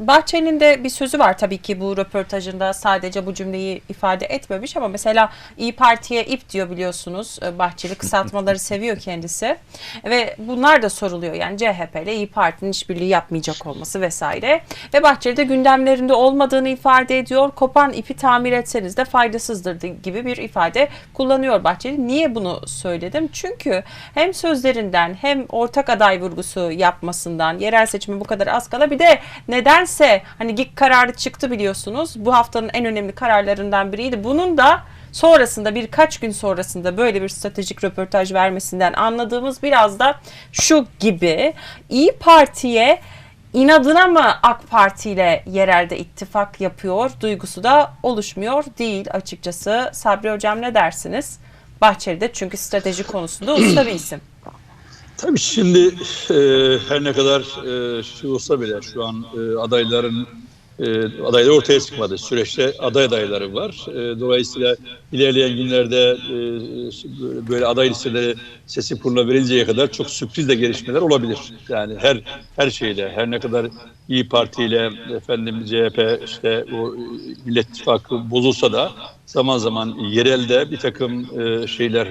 Bahçeli'nin de bir sözü var tabii ki bu röportajında sadece bu cümleyi ifade etmemiş ama mesela İyi Parti'ye ip diyor biliyorsunuz. Ee, Bahçeli kısaltmaları seviyor kendisi. Ve bunlar da soruluyor yani CHP ile İyi Parti'nin işbirliği yapmayacak olması vesaire. Ve Bahçeli de gündemlerinde olmadığını ifade ediyor. Kopan ipi tamir etseniz de faydasızdır gibi bir ifade kullanıyor Bahçeli. Niye bunu söyledim? Çünkü hem sözlerinden hem ortak aday vurgusu yapmasından yerel seçime bu kadar az kala bir de nedense hani GİK kararı çıktı biliyorsunuz. Bu haftanın en önemli kararlarından biriydi. Bunun da sonrasında birkaç gün sonrasında böyle bir stratejik röportaj vermesinden anladığımız biraz da şu gibi İyi Parti'ye inadına mı AK Parti ile yerelde ittifak yapıyor duygusu da oluşmuyor değil açıkçası. Sabri Hocam ne dersiniz? Bahçeli de çünkü strateji konusunda usta bir isim. Tabii şimdi e, her ne kadar e, şey olsa bile şu an e, adayların e, adaylar ortaya çıkmadı. Süreçte aday adayları var. E, dolayısıyla ilerleyen günlerde e, böyle aday listeleri sesi kurula verinceye kadar çok sürpriz de gelişmeler olabilir. Yani her her şeyde her ne kadar İyi Parti ile efendim CHP işte o Millet İttifakı bozulsa da zaman zaman yerelde bir takım e, şeyler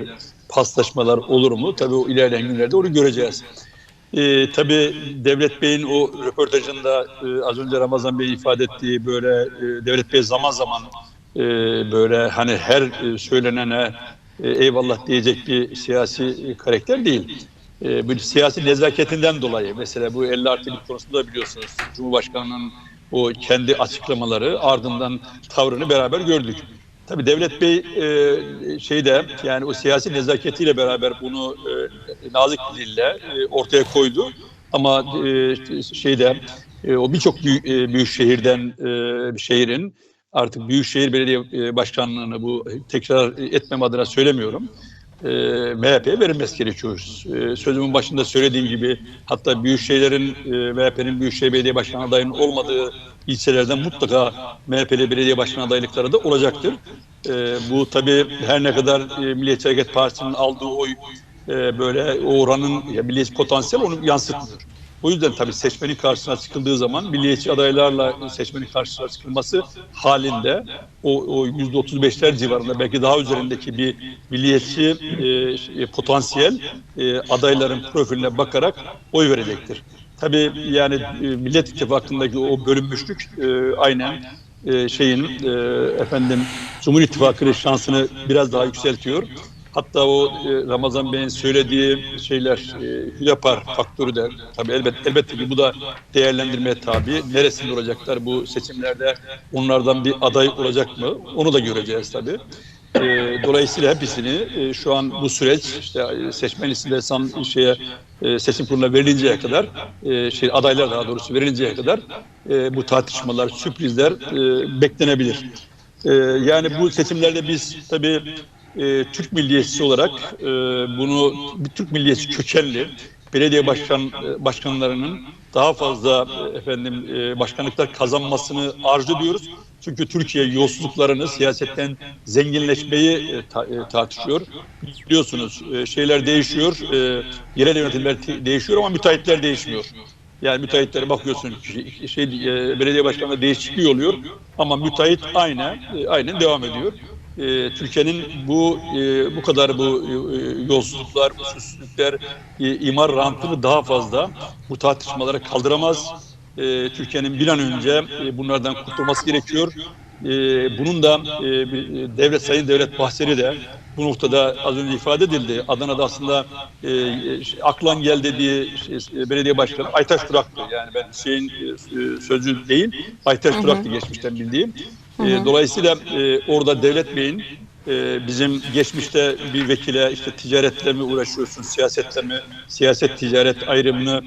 paslaşmalar olur mu? Tabii o ilerleyen günlerde onu göreceğiz. Ee, tabii Devlet Bey'in o röportajında e, az önce Ramazan Bey ifade ettiği böyle e, Devlet Bey zaman zaman e, böyle hani her e, söylenene e, eyvallah diyecek bir siyasi karakter değil. E, bu siyasi nezaketinden dolayı mesela bu 50 artı bir konusunda biliyorsunuz Cumhurbaşkanı'nın o kendi açıklamaları ardından tavrını beraber gördük. Tabii Devlet Bey e, şeyde yani o siyasi nezaketiyle beraber bunu e, nazik bir dille e, ortaya koydu. Ama e, şeyde e, o birçok büyük, e, büyük şehirden e, şehrin artık Büyükşehir Belediye e, Başkanlığı'nı bu tekrar etmem adına söylemiyorum. E, MHP'ye verilmesi gerekiyor. E, sözümün başında söylediğim gibi hatta Büyükşehir'lerin e, MHP'nin Büyükşehir Belediye Başkanı adayının olmadığı ilçelerden mutlaka MHP'li belediye başkan adaylıkları da olacaktır. E, bu tabii her ne kadar e, Milliyetçi Hareket Partisi'nin aldığı oy e, böyle o oranın ya, milliyetçi potansiyel onu yansıtmıyor. O yüzden tabii seçmenin karşısına çıkıldığı zaman milliyetçi adaylarla seçmenin karşısına çıkılması halinde o, o %35'ler civarında belki daha üzerindeki bir milliyetçi e, potansiyel e, adayların profiline bakarak oy verecektir. Tabii yani e, Millet İttifakı'ndaki o bölünmüşlük e, aynen e, şeyin e, efendim Cumhur İttifakı'nın şansını biraz daha yükseltiyor. Hatta o Ramazan Bey'in söylediği şeyler e, faktörü de tabii elbet, elbette ki bu da değerlendirmeye tabi. Neresinde olacaklar bu seçimlerde onlardan bir aday olacak mı? Onu da göreceğiz tabii. E, dolayısıyla hepsini e, şu an bu süreç işte e, seçmen listede san şeye e, seçim kuruluna verilinceye kadar e, şey adaylar daha doğrusu verilinceye kadar e, bu tartışmalar, sürprizler e, beklenebilir. E, yani bu seçimlerde biz tabii e, Türk milliyetçisi olarak e, bunu bir Türk milliyetçi kökenli belediye başkan e, başkanlarının daha fazla e, efendim e, başkanlıklar kazanmasını arzu ediyoruz. Çünkü Türkiye yolsuzluklarını siyasetten zenginleşmeyi ta, tartışıyor. Biliyorsunuz şeyler değişiyor, yerel yönetimler değişiyor ama müteahhitler değişmiyor. Yani müteahhitlere bakıyorsun şey, belediye başkanlığı değişikliği oluyor ama müteahhit aynı aynen devam ediyor. E, Türkiye'nin bu e, bu kadar bu e, yolsuzluklar, usulsüzlükler, e, imar rantını daha fazla bu tartışmalara kaldıramaz. E, Türkiye'nin bir an önce e, bunlardan kurtulması gerekiyor. E, bunun da e, devlet sayın devlet Bahçeli de bu noktada az önce ifade edildi. Adana'da aslında e, aklan gel dediği e, belediye başkanı Aytaş Durak'tı. Yani ben şeyin e, sözcü değil, Aytaş Durak'tı geçmişten bildiğim. E, dolayısıyla e, orada devlet beyin e, bizim geçmişte bir vekile işte ticaretle mi uğraşıyorsun, siyasetle mi, siyaset ticaret ayrımını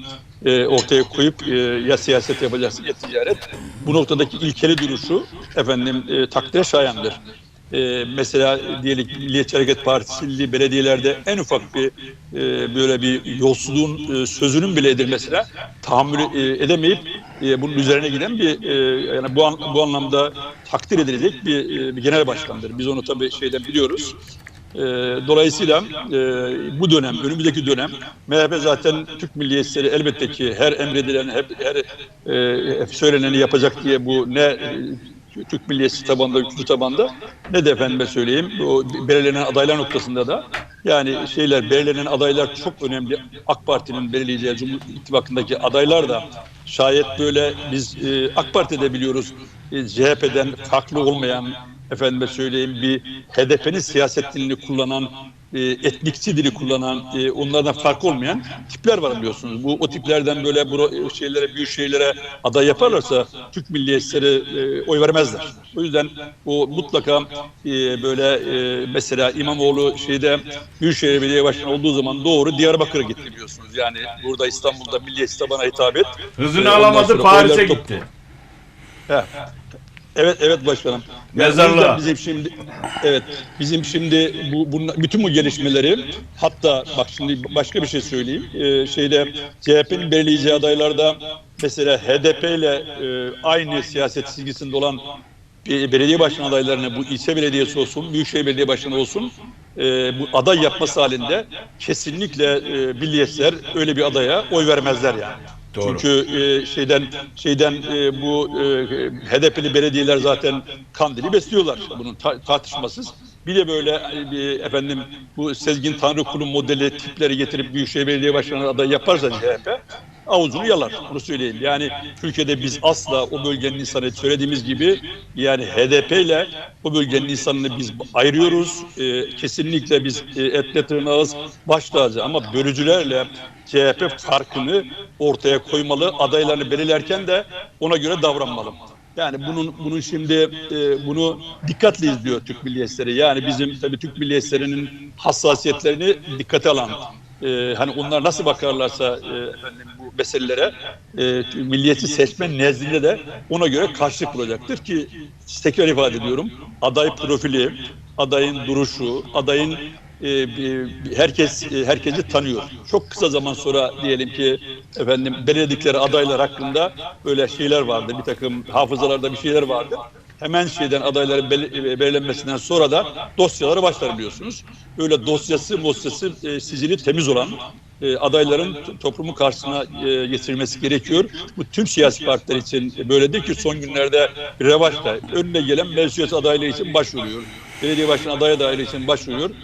e, ortaya koyup e, ya siyaset yapacaksın ya ticaret. Bu noktadaki ilkeli duruşu efendim e, takdire şayandır. E, mesela diyelim Milliyetçi Hareket Partisi'li belediyelerde en ufak bir e, böyle bir yolsuzluğun e, sözünün bile edilmesine tahammül e, edemeyip e, bunun üzerine giden bir e, yani bu an, bu anlamda takdir edilecek bir, e, bir genel başkandır. Biz onu tabii şeyden biliyoruz. E, dolayısıyla e, bu dönem, önümüzdeki dönem MHP zaten Türk milliyetçileri elbette ki her emredilen, hep, her e, söyleneni yapacak diye bu ne Türk milliyetçi tabanda, güçlü tabanda ne de efendime söyleyeyim o belirlenen adaylar noktasında da yani şeyler belirlenen adaylar çok önemli. AK Parti'nin belirleyeceği Cumhur İttifakı'ndaki adaylar da şayet böyle biz e, AK Parti'de biliyoruz. e, CHP'den farklı olmayan efendime söyleyeyim bir HDP'nin siyaset dilini kullanan e, etnikçi dili kullanan, e, onlardan farklı olmayan tipler var biliyorsunuz. Bu o tiplerden böyle bu şeylere, büyük şeylere aday yaparlarsa Türk milliyetçileri e, oy vermezler. O yüzden o mutlaka e, böyle e, mesela İmamoğlu şeyde Büyükşehir Belediye Başkanı olduğu zaman doğru Diyarbakır'a gitti biliyorsunuz. Yani burada İstanbul'da milliyetçi tabana hitap et. Hızını ondan alamadı Paris'e gitti. He. Evet evet başkanım. Yani Mezarlığa. yüzden Bizim şimdi evet bizim şimdi bu bunla- bütün bu gelişmeleri hatta bak şimdi başka bir şey söyleyeyim. Ee, şeyde CHP'nin belirleyeceği adaylarda mesela HDP ile e, aynı siyaset çizgisinde olan belediye başkan adaylarına bu ilçe belediyesi olsun, büyükşehir belediye başkanı olsun e, bu aday yapması halinde kesinlikle e, milliyetçiler öyle bir adaya oy vermezler yani. Doğru. Çünkü e, şeyden şeyden e, bu e, HDP'li belediyeler zaten Kandil'i besliyorlar. Bunun ta- tartışmasız. Bir de böyle e, efendim bu Sezgin Tanrıkulu modeli tipleri getirip Büyükşehir Belediye Başkanı adayı yaparsa CHP avucunu yalar. Bunu söyleyeyim. Yani Türkiye'de biz asla o bölgenin insanı söylediğimiz gibi yani HDP ile o bölgenin insanını biz ayırıyoruz. E, kesinlikle biz e, etle tırnağız baş ama bölücülerle CHP farkını ortaya koymalı. Adaylarını belirlerken de ona göre davranmalı. Yani bunun bunun şimdi e, bunu dikkatli izliyor Türk milliyetçileri. Yani bizim tabii Türk milliyetçilerinin hassasiyetlerini dikkate alan e, hani onlar nasıl bakarlarsa e, efendim bu meselelere e, milliyetçi seçmen nezdinde de ona göre karşılık bulacaktır ki tekrar ifade ediyorum aday profili, adayın duruşu, adayın e, herkes e, herkesi tanıyor. Çok kısa zaman sonra diyelim ki efendim belirledikleri adaylar hakkında böyle şeyler vardı. Bir takım hafızalarda bir şeyler vardı. Hemen şeyden adayların e, belirlenmesinden sonra da dosyaları başlar biliyorsunuz. Öyle dosyası, dosyası e, sicili temiz olan e, adayların t- toplumun karşısına e, getirilmesi gerekiyor. Bu tüm siyasi partiler için böyledir ki son günlerde revaçta önüne gelen meclis adaylığı için başvuruyor. Belediye başkanı aday adaylığı için başvuruyor.